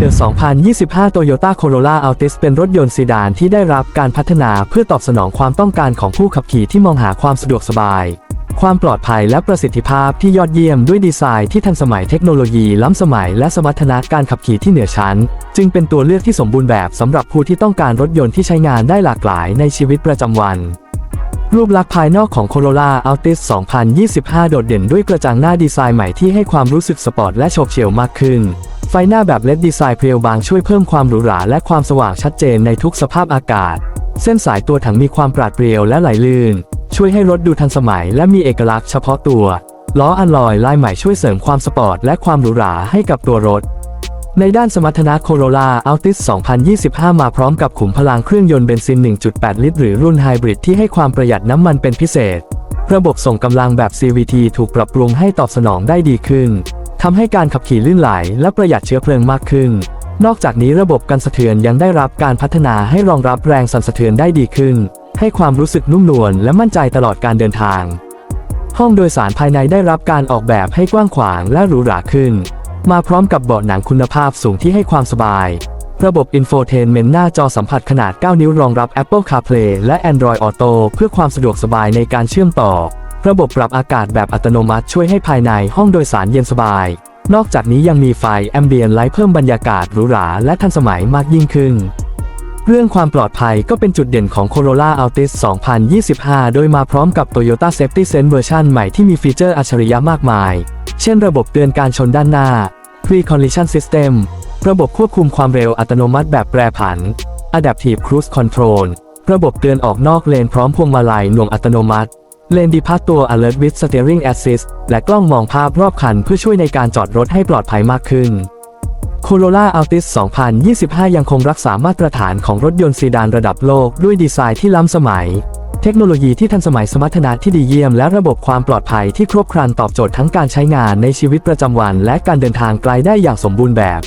The 2025 Toyota Corolla Altis เป็นรถยนต์ซีดานที่ได้รับการพัฒนาเพื่อตอบสนองความต้องการของผู้ขับขี่ที่มองหาความสะดวกสบาย ความปลอดภัยและประสิทธิภาพที่ยอดเยี่ยมด้วยดีไซน์ที่ทันสมัยเทคโนโลยีล้ำสมัยและสมรรถนะการขับขี่ที่เหนือชั้น จึงเป็นตัวเลือกที่สมบูรณ์แบบสำหรับผู้ที่ต้องการรถยนต์ที่ใช้งานได้หลากหลายในชีวิตประจำวันรูปลักษณ์ภายนอกของ Corolla Altis 2025 โดดเด่นด้วยกระจังหน้าดีไซน์ใหม่ที่ให้ความรู้สึกสปอร์ตและโฉบเฉี่ยวมากขึ้น ไฟหน้าแบบเลดดีไซน์เพรียวบางช่วยเพิ่มความหรูหราและความสว่างชัดเจนในทุกสภาพอากาศ เส้นสายตัวถังมีความปราดเปรียวและไหลลื่น ช่วยให้รถดูทันสมัยและมีเอกลักษณ์เฉพาะตัว ล้ออัลลอยลายใหม่ช่วยเสริมความสปอร์ตและความหรูหราให้กับตัวรถ ในด้านสมรรถนะ Corolla Altis 2025 มาพร้อมกับขุมพลังเครื่องยนต์เบนซิน 1.8 ลิตร หรือรุ่นไฮบริดที่ให้ความประหยัดน้ำมันเป็นพิเศษ ระบบส่งกำลังแบบ CVT ถูกปรับปรุงให้ตอบสนองได้ดีขึ้น ทำให้การขับขี่ลื่นไหลและประหยัดเชื้อเพลิงมากขึ้น นอกจากนี้ระบบกันสะเทือนยังได้รับการพัฒนาให้รองรับแรงสั่นสะเทือนได้ดีขึ้น ให้ความรู้สึกนุ่มนวลและมั่นใจตลอดการเดินทาง ห้องโดยสารภายในได้รับการออกแบบให้กว้างขวางและหรูหราขึ้น มาพร้อมกับเบาะหนังคุณภาพสูงที่ให้ความสบาย ระบบ Infotainment หน้าจอสัมผัสขนาด 9 นิ้วรองรับ Apple CarPlay และ Android Auto เพื่อความสะดวกสบายในการเชื่อมต่อ ระบบปรับอากาศแบบอัตโนมัติช่วยให้ภายในห้องโดยสารเย็นสบาย นอกจากนี้ยังมีไฟ Ambient Light เพิ่มบรรยากาศหรูหราและทันสมัยมากยิ่งขึ้น เรื่องความปลอดภัยก็เป็นจุดเด่นของ Corolla Altis 2025 โดยมาพร้อมกับ Toyota Safety Sense เวอร์ชันใหม่ที่มีฟีเจอร์อัจฉริยะมากมาย เช่นระบบเตือนการชนด้านหน้า Pre-Collision System ระบบควบคุมความเร็วอัตโนมัติแบบแปรผัน Adaptive Cruise Control ระบบเตือนออกนอกเลนพร้อมพวงมาลัยหน่วงอัตโนมัติ เลนดีพาตัว Alert with Steering Assist และกล้องมองภาพรอบคันเพื่อช่วยในการจอดรถให้ปลอดภัยมากขึ้น Corolla Altis 2025 ยังคงรักษามาตรฐานของรถยนต์ซีดานระดับโลกด้วยดีไซน์ที่ล้ำสมัย เทคโนโลยีที่ทันสมัยสมรรถนะที่ดีเยี่ยมและระบบความปลอดภัยที่ครบครันตอบโจทย์ทั้งการใช้งานในชีวิตประจำวัน และการเดินทางไกลได้อย่างสมบูรณ์แบบ